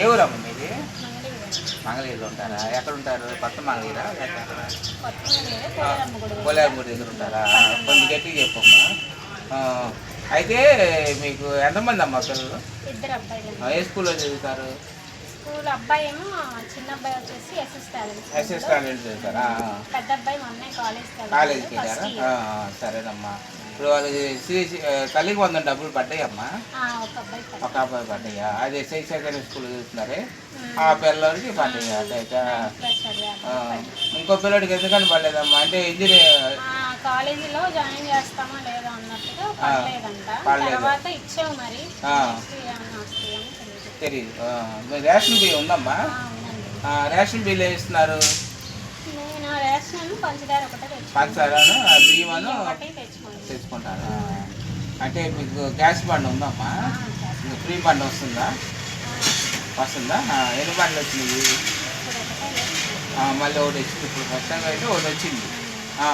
ఏ ఊరమ్మ మీది? మంగళగిరి మంగళగిరిలో ఉంటారా? ఎక్కడ ఉంటారు కొత్త మంగళగిరా? లేక ఎక్కడ? కొత్త మంగళగిరి పోలేరమ్మ గుడి దగ్గర. ఉంటారా? కొంచెం గట్టిగా చెప్పమ్మా. అయితే మీకు ఎంతమంది అమ్మా పిల్లలు? ఏ స్కూల్లో చదువుతారు? స్కూల్ అబ్బాయి ఏమో చిన్న అబ్బాయి వచ్చేసి ఎస్ఎస్ టాలెంట్ ఎస్ఎస్ కాలేజ్ చదువుతారా ఆ, పెద్ద అబ్బాయి మొన్నే కాలేజ్ కాలేజీకి వెళ్ళారా? సరేనమ్మా ఇప్పుడు తల్లికి వందల డబ్బులు పడ్డాయమ్మా? ఒక అబ్బాయి పెద్ద. ఒక అబ్బాయి పడ్డాయా? అదే శ్రీ సెకండరీ స్కూల్ చదువుతున్నారే ఆ పిల్లలకి పడ్డాయా? అట్లయితే ఇంకో పిల్లడికి ఎందుకని పడలేదమ్మా అంటే ఇంజనీర్ కాలేజీలో జాయిన్ చేస్తామా లేదా అన్నట్టుగా పడలేదంట. పడలేదు. తర్వాత ఇచ్చాము మరి. తెలియదు రేషన్ బియ్యం ఉందమ్మా? రేషన్ బిల్లు వేస్తున్నారు పంచదారను బియ్యమను తెచ్చుకుంటారు? అంటే మీకు గ్యాస్ బండ్ ఉందమ్మా? మీకు ఫ్రీ బండ్ వస్తుందా? వస్తుందా? ఎన్ని బండ్లు వచ్చినాయి? మళ్ళీ ఒకటి వచ్చింది. ఇప్పుడు ప్రస్తుతంగా అయితే ఒకటి వచ్చింది.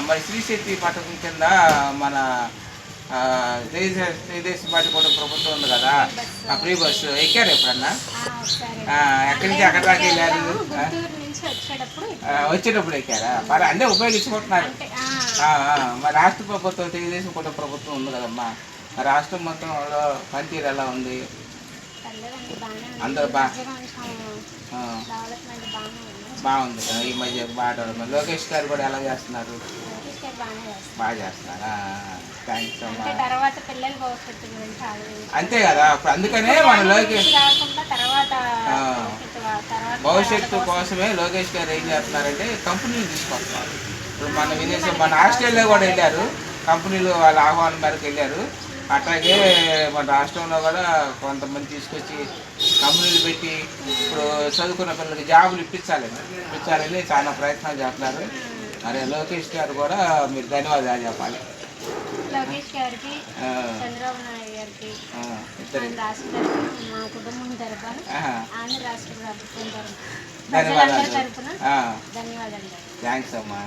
మరి శ్రీశక్తి పథకం కింద మన ఆ, దేశ దేశ పార్టీ కూడా ప్రభుత్వం ఉంది కదా? ఆ ఫ్రీ బస్సు. ఎక్కారు ఎప్పుడన్నా? ఎక్కడి నుంచి ఎక్కడి దాకా వెళ్ళారు వచ్చేటప్పుడు ఎక్కారా? మరి అన్నీ ఉపయోగించుకుంటున్నారు. మరి రాష్ట్ర ప్రభుత్వం తెలుగుదేశం కూడా ప్రభుత్వం ఉంది కదమ్మా. రాష్ట్రం మొత్తంలో పనితీరు ఎలా ఉంది. అందరూ బా- బాగుంది కదా ఈ మధ్య బాగా లోకేష్ గారు కూడా ఎలా చేస్తున్నారు? బాగా చేస్తున్నారా థ్యాంక్స్ అమ్మా అంటే తర్వాత పిల్లల భవిష్యత్తు గురించి ఆలోచించాలి. అంతే కదా ఇప్పుడు అందుకనే మన లోకేష్ తర్వాత. భవిష్యత్తు. కోసమే లోకేష్ గారు ఏం చేస్తున్నారంటే కంపెనీలు తీసుకొస్తున్నారు ఇప్పుడు మన విదేశం మన ఆస్ట్రేలియా కూడా వెళ్ళారు కంపెనీలు వాళ్ళ ఆహ్వానం మేరకు వెళ్ళారు అట్లాగే మన రాష్ట్రంలో కూడా కొంతమంది తీసుకొచ్చి కంపెనీలు పెట్టి ఇప్పుడు చదువుకున్న పిల్లలకి జాబులు ఇప్పించాలని ఇప్పించాలని చాలా ప్రయత్నాలు చేస్తున్నారు మరి లోకేష్ గారు కూడా మీరు ధన్యవాదాలు చెప్పాలి. లోకేష్ గారికి చంద్రబాబు నాయుడు గారికి రాష్ట్ర మా కుటుంబం తరఫున ఆంధ్ర రాష్ట్ర ప్రభుత్వం తరఫున ధన్యవాదాలు. థ్యాంక్స్ అమ్మా.